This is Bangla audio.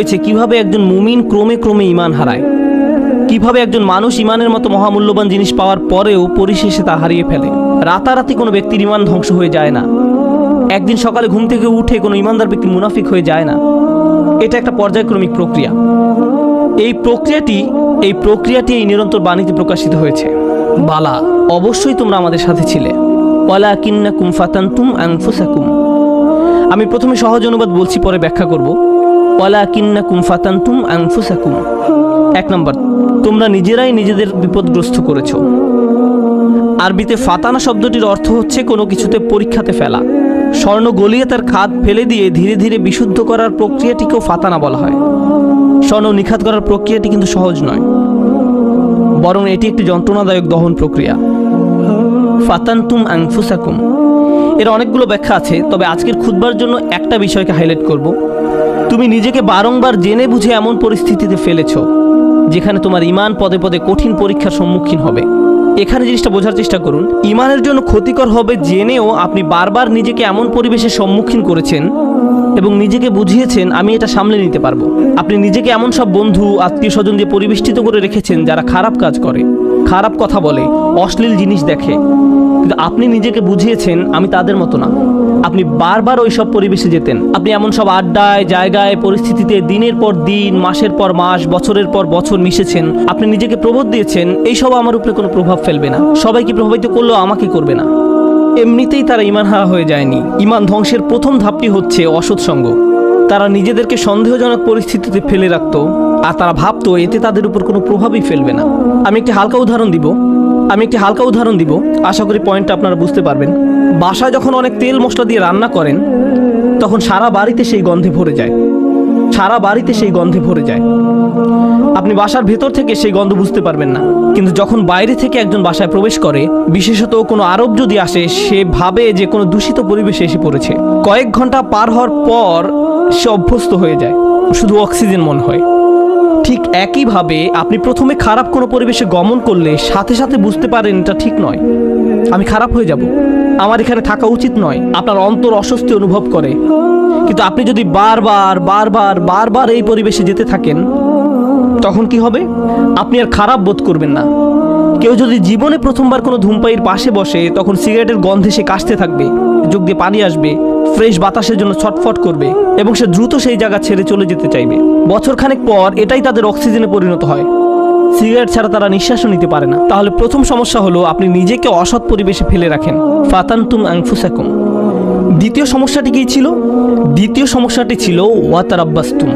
হয়েছে, কীভাবে একজন মুমিন ক্রমে ক্রমে ইমান হারায়? কীভাবে একজন মানুষ ইমানের মতো মহামূল্যবান জিনিস পাওয়ার পরেও পরিশেষে তা হারিয়ে ফেলে? রাতারাতি কোনো ব্যক্তির ইমান ধ্বংস হয়ে যায় না। একদিন সকালে ঘুম থেকে উঠে কোনো ইমানদার ব্যক্তি মুনাফিক হয়ে যায় না। এটা একটা পর্যায়ক্রমিক প্রক্রিয়া। এই প্রক্রিয়াটি এই প্রক্রিয়াটি এই নিরন্তর বাণীতে প্রকাশিত হয়েছে। বালা, অবশ্যই তোমরা আমাদের সাথে ছিলে। ওয়ালা কিন্না কুম ফাতান্তুম আনফুসাকুম। আমি প্রথমে সহজ অনুবাদ বলছি, পরে ব্যাখ্যা করব। ওয়ালা কিন্না কুম ফাতান্তুম আনফুসাকুম। এক নম্বর, তোমরা নিজেরাই নিজেদের বিপদগ্রস্ত করেছ। আরবিতে ফাতানা শব্দটির অর্থ হচ্ছে কোনো কিছুতে পরীক্ষাতে ফেলা। স্বর্ণ গলিয়ে তার খাদ ফেলে দিয়ে ধীরে ধীরে বিশুদ্ধ করার প্রক্রিয়াটিকেও ফাতানা বলা হয়। স্বর্ণ নিখাত করার প্রক্রিয়াটি কিন্তু সহজ নয়। বরং এটি একটি যন্ত্রণাদায়ক দহন প্রক্রিয়া। ফাতান্তুম আংফুসাকুম এর অনেকগুলো ব্যাখ্যা আছে, তবে আজকের খুদবার জন্য একটা বিষয়কে হাইলাইট করব। তুমি নিজেকে বারংবার জেনে বুঝে এমন পরিস্থিতিতে ফেলেছ, যেখানে তোমার ইমান পদে পদে কঠিন পরীক্ষার সম্মুখীন হবে। এখানে জিনিসটা বোঝার চেষ্টা করুন, ইমানের জন্য ক্ষতিকর হবে জেনেও আপনি বারবার নিজেকে এমন পরিবেশের সম্মুখীন করেছেন এবং নিজেকে বুঝিয়েছেন, আমি এটা সামলে নিতে পারব। আপনি নিজেকে এমন সব বন্ধু আত্মীয় স্বজন দিয়ে পরিবেষ্টিত করে রেখেছেন যারা খারাপ কাজ করে, খারাপ কথা বলে, অশ্লীল জিনিস দেখে। কিন্তু আপনি নিজেকে বুঝিয়েছেন, আমি তাদের মতো না। আপনি বারবার ওই সব পরিবেশে যেতেন। আপনি এমন সব আড্ডায়, জায়গায়, পরিস্থিতিতে দিনের পর দিন, মাসের পর মাস, বছরের পর বছর মিশেছেন। আপনি নিজেকে প্রবোধ দিয়েছেন এই সব আমার উপরে কোনো প্রভাব ফেলবে না। সবাইকে প্রভাবিত করলেও আমাকে করবে না। এমনিতেই তারা ইমান হারা হয়ে যায়নি। ইমান ধ্বংসের প্রথম ধাপটি হচ্ছে অসৎসঙ্গ তারা নিজেদেরকে সন্দেহজনক পরিস্থিতিতে ফেলে রাখত, আর তারা ভাবতো এতে তাদের উপর কোনো প্রভাবই ফেলবে না। আমি একটি হালকা উদাহরণ দিব। আমি একটি হালকা উদাহরণ দিব। আশা করি পয়েন্টটা আপনারা বুঝতে পারবেন। বাসায় যখন অনেক তেল মশলা দিয়ে রান্না করেন, তখন সারা বাড়িতে সেই গন্ধে ভরে যায়। সারা বাড়িতে সেই গন্ধে ভরে যায়। আপনি বাসার ভেতর থেকে সেই গন্ধ বুঝতে পারবেন না। কিন্তু যখন বাইরে থেকে একজন বাসায় প্রবেশ করে, বিশেষত কোনো আরব যদি আসে, সে ভাবে যে কোনো দূষিত পরিবেশে এসে পড়েছে। কয়েক ঘণ্টা পার হওয়ার পর সে অভ্যস্ত হয়ে যায়। শুধু অক্সিজেন মনে হয়। ঠিক একইভাবে আপনি প্রথমে খারাপ কোনো পরিবেশে গমন করলে সাথে সাথে বুঝতে পারেন এটা ঠিক নয়। আমি খারাপ হয়ে যাব। আমার এখানে থাকা উচিত নয়। আপনার অন্তর অস্বস্তি অনুভব করে। কিন্তু আপনি যদি বারবার বারবার বারবার এই পরিবেশে যেতে থাকেন, তখন কি হবে? আপনি আর খারাপ বোধ করবেন না। কেউ যদি জীবনে প্রথমবার কোনো ধূমপাইয়ের পাশে বসে, তখন সিগারেটের গন্ধে সে কাশতে থাকবে। যোগ দিয়ে পানি আসবে, ফ্রেশ বাতাসের জন্য ছটফট করবে এবং সে দ্রুত সেই জায়গা ছেড়ে চলে যেতে চাইবে। বছর খানেক পর এটাই তাদের অক্সিজেনে পরিণত হয়। সিগারেট ছাড়া তারা নিঃশ্বাসও নিতে পারে না। তাহলে প্রথম সমস্যা হলো, আপনি নিজেকে অসৎ পরিবেশে ফেলে রাখেন। ফাতান্তুম আংফুসাকুম। দ্বিতীয় সমস্যাটি কী ছিল? দ্বিতীয় সমস্যাটি ছিল, ওয়াতারাব্বাস্তুম।